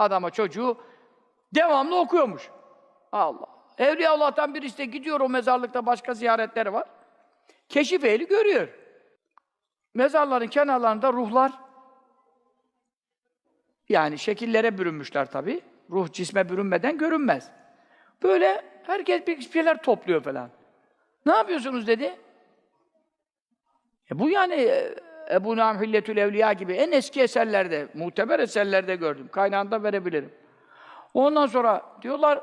adama çocuğu devamlı okuyormuş. Allah. Evliya Allah'tan birisi de gidiyor o mezarlıkta başka ziyaretleri var. Keşif ehli görüyor. Mezarların kenarlarında ruhlar yani şekillere bürünmüşler tabii. Ruh cisme bürünmeden görünmez. Böyle herkes bir şeyler topluyor falan. Ne yapıyorsunuz dedi. E bu yani e, Ebu Nam Hilletül Evliya gibi en eski eserlerde, muteber eserlerde gördüm. Kaynağında verebilirim. Ondan sonra diyorlar,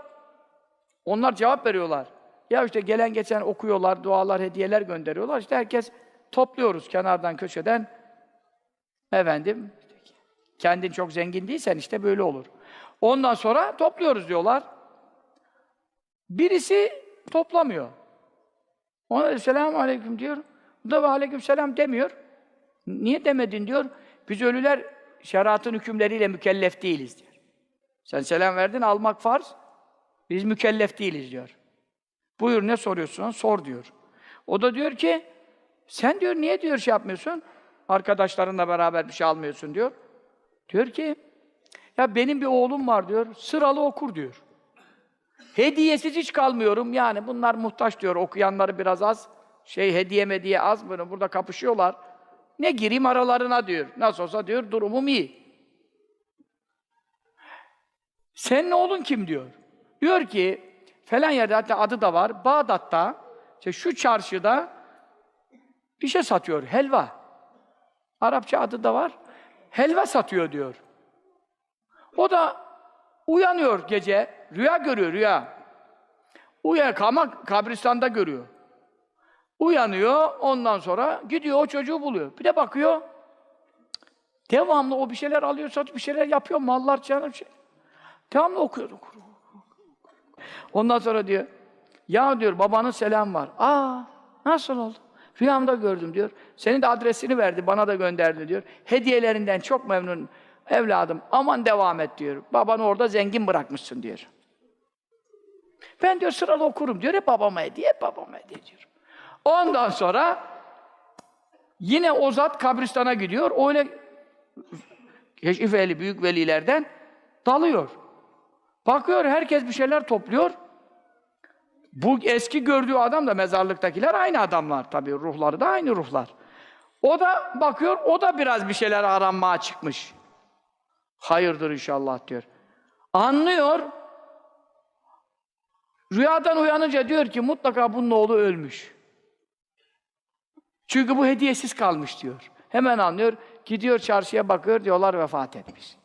onlar cevap veriyorlar. Ya işte gelen geçen okuyorlar, dualar, hediyeler gönderiyorlar. İşte herkes topluyoruz kenardan, köşeden. Efendim, kendin çok zengin değilsen işte böyle olur. Ondan sonra topluyoruz diyorlar. Birisi toplamıyor. Ona selamun aleyküm diyor. Bu da aleyküm selam demiyor. Niye demedin diyor. Biz ölüler şeriatın hükümleriyle mükellef değiliz diyor. Sen selam verdin, almak farz. Biz mükellef değiliz diyor. Buyur ne soruyorsun? Sor diyor. O da diyor ki, sen diyor niye diyor şey yapmıyorsun? Arkadaşlarınla beraber bir şey almıyorsun diyor. Diyor ki, ya benim bir oğlum var diyor, sıralı okur diyor. Hediyesiz hiç kalmıyorum. Yani bunlar muhtaç diyor. Okuyanları biraz az. Şey hediye mediye az bunu. Burada kapışıyorlar. Ne gireyim aralarına diyor. Nasıl olsa diyor durumum iyi. Senin oğlun kim diyor. Diyor ki falan yerde hatta adı da var. Bağdat'ta işte şu çarşıda bir şey satıyor. Helva. Arapça adı da var. Helva satıyor diyor. O da uyanıyor gece. Rüya görüyor rüya. Uyan ama kabristanda görüyor. Uyanıyor, ondan sonra gidiyor o çocuğu buluyor. Bir de bakıyor, devamlı o bir şeyler alıyor, satıyor, bir şeyler yapıyor, mallar canım şey. Devamlı okuyor. Ondan sonra diyor, ya diyor babanın selam var. Aa, nasıl oldu? Rüyamda gördüm diyor. Senin de adresini verdi, bana da gönderdi diyor. Hediyelerinden çok memnun evladım. Aman devam et diyor. Babanı orada zengin bırakmışsın diyor. Ben diyor sıralı okurum diyor. Hep babama hediye, hep babama hediye diyor. Ondan sonra yine o zat kabristana gidiyor. Öyle keşif ehli büyük velilerden dalıyor. Bakıyor herkes bir şeyler topluyor. Bu eski gördüğü adam da mezarlıktakiler aynı adamlar tabii ruhları da aynı ruhlar. O da bakıyor o da biraz bir şeyler aranmaya çıkmış. Hayırdır inşallah diyor. Anlıyor. Rüyadan uyanınca diyor ki mutlaka bunun oğlu ölmüş. Çünkü bu hediyesiz kalmış diyor. Hemen anlıyor. Gidiyor çarşıya bakıyor diyorlar vefat etmiş.